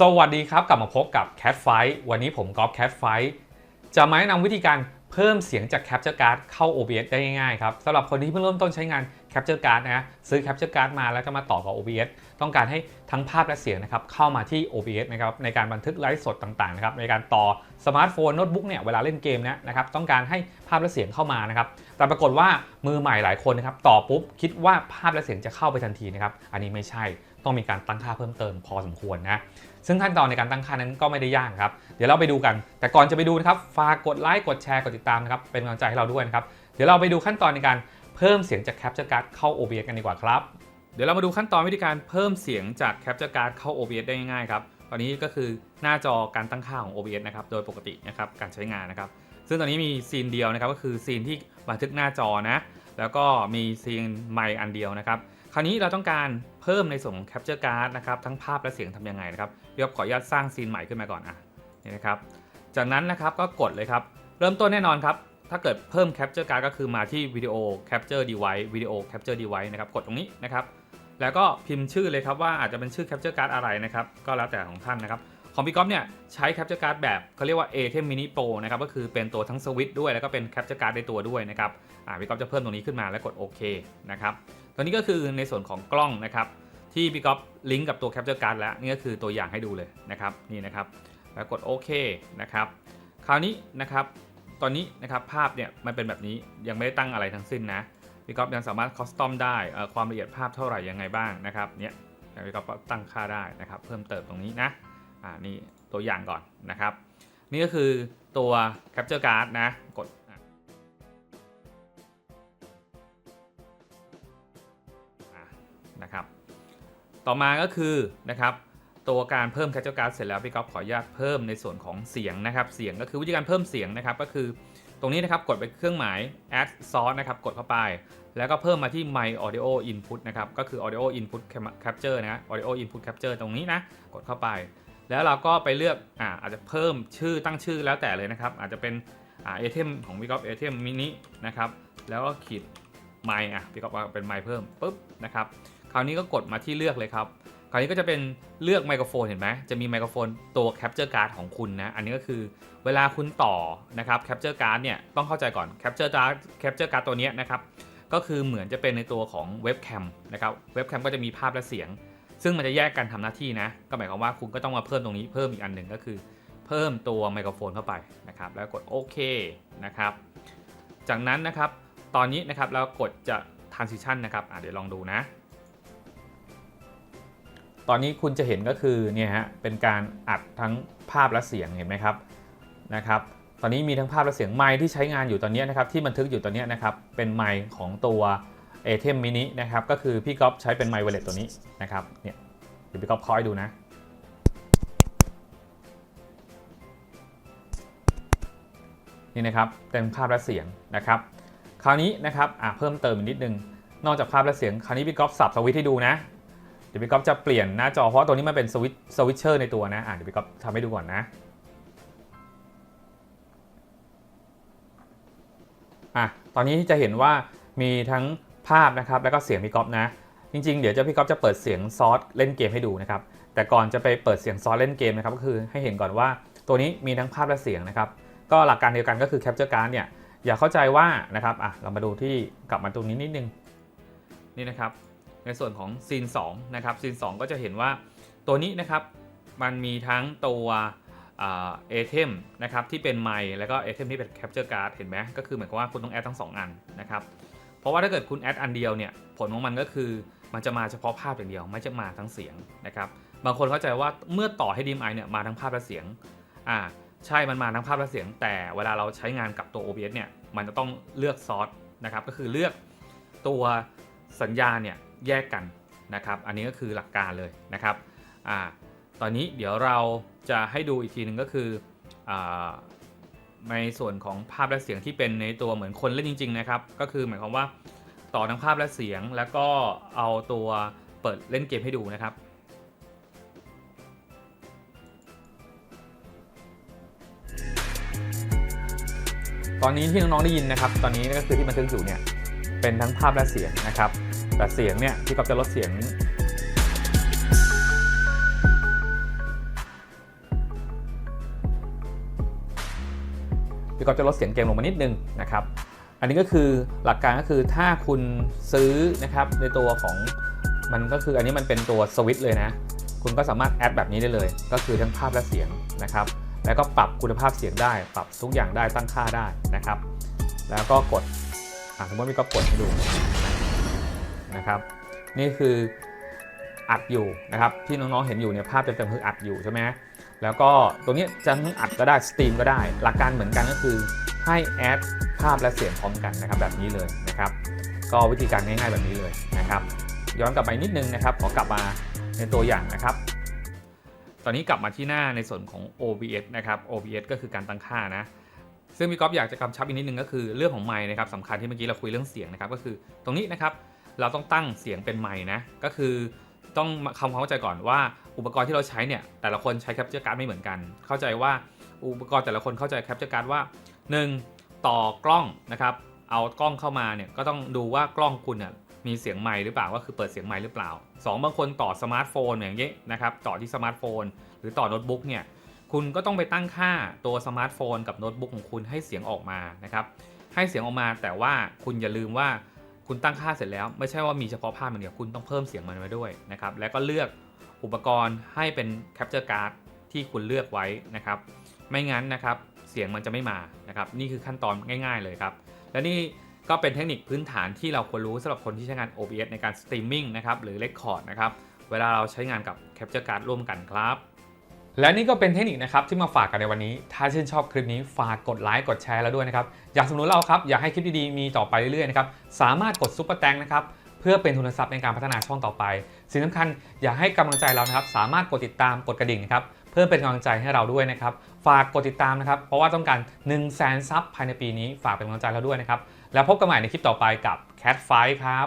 สวัสดีครับ กลับมาพบกับ Cat Fight วันนี้ผมก๊อฟ Cat Fight จะมาแนะนำวิธีการเพิ่มเสียงจาก Capture Card เข้า OBS ได้ง่ายๆครับสำหรับคนที่เพิ่งเริ่มต้นใช้งาน Capture Card นะซื้อ Capture Card มาแล้วก็มาต่อกับ OBS ต้องการให้ทั้งภาพและเสียงนะครับเข้ามาที่ OBS นะครับในการบันทึกไลฟ์สดต่างๆนะครับในการต่อสมาร์ทโฟนโน้ตบุ๊กเนี่ยเวลาเล่นเกมเนะนะครับต้องการให้ภาพและเสียงเข้ามานะครับแต่ปรากฏว่ามือใหม่หลายคนนะครับต่อปุ๊บคิดว่าภาพและเสียงจะเข้าไปทันทีนะครับอันนี้ไม่ใช่ต้องมีการตั้งค่าเพิ่มเติมพอสมควรนะซึ่งขั้นตอนในการตั้งค่านั้นก็ไม่ได้ยากครับ เดี๋ยวเราไปดูกัน แต่ก่อนจะไปดูนะครับ ฝากกดไลค์ กดแชร์ กดติดตามนะครับ เป็นกำลังใจให้เราด้วยนะครับ เดี๋ยวเราไปดูขั้นตอนในการ เพิ่มเสียงจาก Capture Card เข้า OBS กันดีกว่าครับ เดี๋ยวเรามาดูขั้นตอนวิธีการเพิ่มเสียงจาก Capture Card เข้า OBS ได้ง่ายๆครับ ตอนนี้ก็คือหน้าจอการตั้งค่าของ OBS นะครับ โดยปกตินะครับ การใช้งานนะครับ ซึ่งตอนนี้มีซีนเดียวนะครับ ก็คือซีนที่บันทึกหน้าจอนะ แล้วก็มีซีนไมค์อันเดียวนะครับ คราวนี้เราต้องการเพิ่มในส่วนของ Capture Card นะครับ ทั้งภาพและเสียงทำยังไงนะครับ เดี๋ยวขออนุญาตสร้างซีนใหม่ขึ้นมาก่อนอะนี่นะครับ จากนั้นนะครับก็กดเลยครับ เริ่มต้นแน่นอนครับ ถ้าเกิดเพิ่ม Capture Card ก็คือมาที่วิดีโอ Capture Device วิดีโอ Capture Device นะครับ กดตรงนี้นะครับ แล้วก็พิมพ์ชื่อเลยครับว่าอาจจะเป็นชื่อ Capture Card อะไรนะครับ ก็แล้วแต่ของท่านนะครับ ของพี่ก๊อฟเนี่ยใช้ Capture Card แบบเขาเรียกว่า ATEM Mini Pro นะครับ ก็คือเป็นตัวทั้งสวิตด้วย แล้วก็เป็น Capture Card ในตัวด้วยนะครับ อ่าพี่ก๊อฟจะเพิ่มตรงนี้ขึ้นมาแล้วกดโอเคนะครับ ตัวนี้ก็คือในส่วนของกล้องนะครับ ที่พี่ก๊อฟลิงก์กับตัว Capture Card แล้วนี่ก็คือตัวอย่างให้ดูเลยนะครับ นี่นะครับ แล้วกดโอเคนะครับ คราวนี้นะครับ ตอนนี้นะครับภาพเนี่ยมันเป็นแบบนี้ยังไม่ได้ตั้งอะไรทั้งสิ้นนะพี่ก๊อฟยังสามารถคอสตอมได้ความละเอียดภาพเท่าไหร่ยังไงบ้างนะครับเนี่ยพี่ก๊อฟตั้งค่าได้นะครับ เพิ่มเติมตรงนี้นะอ่านี่ตัวอย่างก่อนนะครับ นี่ก็คือตัว Capture Card นะกดนะครับ ต่อมาก็คือนะครับ ตัวการเพิ่ม Capture Card เสร็จแล้วพี่ก๊อฟขออนุญาตเพิ่มในส่วนของเสียงนะครับ เสียงก็คือวิธีการเพิ่มเสียงนะครับก็คือตรงนี้นะครับกดไปเครื่องหมาย add source นะครับกดเข้าไป แล้วก็เพิ่มมาที่ my audio input นะครับก็คือ audio input capture นะ audio input capture ตรงนี้นะกดเข้าไป แล้วเราก็ไปเลือกอ่าอาจจะเพิ่มชื่อตั้งชื่อแล้วแต่เลยนะครับ อาจจะเป็นอ่า item ของพี่ก๊อฟ item mini นะครับแล้วก็ขีด my อะพี่ก๊อฟเป็น my เพิ่มปุ๊บนะครับคราวนี้ก็กดมาที่เลือกเลยครับ ราวนี้ก็จะเป็นเลือกไมโครโฟนเห็นไหมจะมีไมโครโฟนตัว Capture Card ของคุณนะ อันนี้ก็คือเวลาคุณต่อนะครับ Capture Card เนี่ยต้องเข้าใจก่อน Capture Card Capture Card ตัวนี้นะครับก็คือเหมือนจะเป็นในตัวของเว็บแคมนะครับเว็บแคมก็จะมีภาพและเสียง ซึ่งมันจะแยกกันทำหน้าที่นะ ก็หมายความว่าคุณก็ต้องมาเพิ่มตรงนี้เพิ่มอีกอันหนึ่งก็คือ เพิ่มตัวไมโครโฟนเข้าไปนะครับแล้วกดโอเคนะครับจากนั้นนะครับตอนนี้นะครับเรากดจะ transition นะครับเดี๋ยวลองดูนะ ตอนนี้คุณจะเห็นก็คือเนี่ยฮะเป็นการอัดทั้งภาพและเสียงเห็นไหมครับนะครับ ตอนนี้มีทั้งภาพและเสียงไมค์ที่ใช้งานอยู่ตอนนี้นะครับที่บันทึกอยู่ตอนนี้นะครับเป็นไมค์ของตัว a t e m mini นะครับก็คือพี่ก๊อฟใช้เป็นไมค์เวเลตตัวนี้นะครับเนี่ยเดี๋ยวพี่ก๊อฟคอยดูนะนี่นะครับเต็มภาพและเสียงนะครับ คราวนี้นะครับอะเพิ่มเติมอีกนิดนึง นอกจากภาพและเสียง คราวนี้พี่ก๊อฟสับสวิตให้ดูนะ ดี๋ยวพี่ก๊อฟจะเปลี่ยนหน้าจอเพราะตัวนี้มันเป็นสวิตช์สวิตเชอร์ในตัวนะอะเดี๋ยวพี่ก๊อฟทำให้ดูก่อนนะอะตอนนี้ที่จะเห็นว่ามีทั้งภาพนะครับแล้วก็เสียงพี่ก๊อฟนะจริงๆ เดี๋ยวเจะพี่ก๊อฟจะเปิดเสียงซอสเล่นเกมให้ดูนะครับแต่ก่อนจะไปเปิดเสียงซอสเล่นเกมนะครับก็คือให้เห็นก่อนว่าตัวนี้มีทั้งภาพและเสียงนะครับก็หลักการเดียวกันก็คือ Capture Card เนี่ยอย่าเข้าใจว่านะครับอะเรามาดูที่กลับมาตรงนี้นิดนึงนี่นะครับ ในส่วนของซีน2นะครับซีน2ก็จะเห็นว่าตัวนี้นะครับมันมีทั้งตัวเอเทมนะครับที่เป็นไมค์แล้วก็เอเทมที่เป็น Capture Card เห็นไหมก็คือเหมือนกับว่าคุณต้องแอดทั้ง 2 อันนะครับเพราะว่าถ้าเกิดคุณแอดอันเดียวเนี่ยผลของมันก็คือมันจะมาเฉพาะภาพอย่างเดียวไม่จะมาทั้งเสียงนะครับบางคนเข้าใจว่าเมื่อต่อให้ DMI เนี่ยมาทั้งภาพและเสียงอ่าใช่มันมาทั้งภาพและเสียง แต่เวลาเราใช้งานกับตัว OBS เนี่ยมันจะต้องเลือกซอสนะครับก็คือเลือกตัวสัญญาณเนี่ย แยกกันนะครับ อันนี้ก็คือหลักการเลยนะครับอตอนนี้เดี๋ยวเราจะให้ดูอีกทีหนึ่งก็คืออในส่วนของภาพและเสียงที่เป็นในตัวเหมือนคนเล่นจริง ๆ นะครับ ก็คือหมายความว่าต่อทั้งภาพและเสียงแล้วก็เอาตัวเปิดเล่นเกมให้ดูนะครับตอนนี้ที่น้องๆได้ยินนะครับ ตอนนี้ก็คือที่บันทึกอยู่เนี่ยเป็นทั้งภาพและเสียงนะครับ แต่เสียงเนี่ยพี่ก๊อฟจะลดเสียง พี่ก๊อฟจะลดเสียงเกมลงมานิดนึงนะครับ อันนี้ก็คือหลักการก็คือถ้าคุณซื้อนะครับในตัวของมันก็คืออันนี้มันเป็นตัวสวิตช์เลยนะ คุณก็สามารถแอดแบบนี้ได้เลย ก็คือทั้งภาพและเสียงนะครับ แล้วก็ปรับคุณภาพเสียงได้ ปรับทุกอย่างได้ตั้งค่าได้นะครับ แล้วก็กดสมมติมีก็กดให้ดู นะครับ นี่คืออัดอยู่นะครับที่น้องๆเห็นอยู่เนี่ยภาพเต็มๆคืออัดอยู่ใช่ไหมแล้วก็ตรงนี้จะทั้งอัดก็ได้สตรีมก็ได้ หลักการเหมือนกันก็คือให้แอดภาพและเสียงพร้อมกันนะครับแบบนี้เลยนะครับ ก็วิธีการง่ายๆแบบนี้เลยนะครับ ย้อนกลับไปนิดนึงนะครับขอกลับมาในตัวอย่างนะครับ ตอนนี้กลับมาที่หน้าในส่วนของ OBS นะครับ OBS ก็คือการตั้งค่านะซึ่งพี่ก๊อฟอยากจะกำชับอีกนิดนึงก็คือเรื่องของไมค์นะครับสำคัญที่เมื่อกี้เราคุยเรื่องเสียงนะครับก็คือตรงนี้นะครับ เราต้องตั้งเสียงเป็นไมค์นะ ก็คือต้องทำความเข้าใจก่อนว่าอุปกรณ์ที่เราใช้เนี่ย แต่ละคนใช้แคปเจอร์การ์ดไม่เหมือนกัน เข้าใจว่าอุปกรณ์แต่ละคนเข้าใจแคปเจอร์การ์ดว่า 1. ต่อกล้องนะครับ เอากล้องเข้ามาเนี่ยก็ต้องดูว่ากล้องคุณเนี่ยมีเสียงไมค์หรือเปล่าก็คือเปิดเสียงไมค์หรือเปล่า 2 บางคนต่อสมาร์ทโฟนอย่างเงี้ยนะครับต่อที่สมาร์ทโฟน หรือต่อโน้ตบุ๊กเนี่ยคุณก็ต้องไปตั้งค่าตัวสมาร์ทโฟนกับโน้ตบุ๊กของคุณให้เสียงออกมานะครับให้เสียงออกมาแต่ว่าคุณอย่าลืมว่า คุณตั้งค่าเสร็จแล้ว ไม่ใช่ว่ามีเฉพาะภาพอย่างเดียวคุณต้องเพิ่มเสียงมันไว้ด้วยนะครับแล้วก็เลือกอุปกรณ์ให้เป็นแคปเจอร์การ์ดที่คุณเลือกไว้นะครับ ไม่งั้นนะครับเสียงมันจะไม่มานะครับ นี่คือขั้นตอนง่าย ๆ เลยครับ และนี่ก็เป็นเทคนิคพื้นฐานที่เราควรรู้สำหรับคนที่ใช้งาน OBS ในการสตรีมมิ่งนะครับหรือ Record นะครับเวลาเราใช้งานกับ Capture Card ร่วมกันครับ และนี่ก็เป็นเทคนิคนะครับที่มาฝากกันในวันนี้ ถ้าชื่นชอบคลิปนี้ฝากกดไลค์กดแชร์แล้วด้วยนะครับ อยากสนับสนุนเราครับ อยากให้คลิปดีๆ มีต่อไปเรื่อยๆนะครับ สามารถกดซุปเปอร์แตงนะครับ เพื่อเป็นทุนทรัพย์ในการพัฒนาช่องต่อไป สิ่งสำคัญอยากให้กำลังใจเรานะครับ สามารถกดติดตามกดกระดิ่งนะครับ เพื่อเป็นกำลังใจให้เราด้วยนะครับ ฝากกดติดตามนะครับ เพราะว่าต้องการ 1 0 0 0 0แสนซับภายในปีนี้ ฝากเป็นกำลังใจเราด้วยนะครับ แล้วพบกันใหม่ในคลิปต่อไปกับ Cat Fight ครับ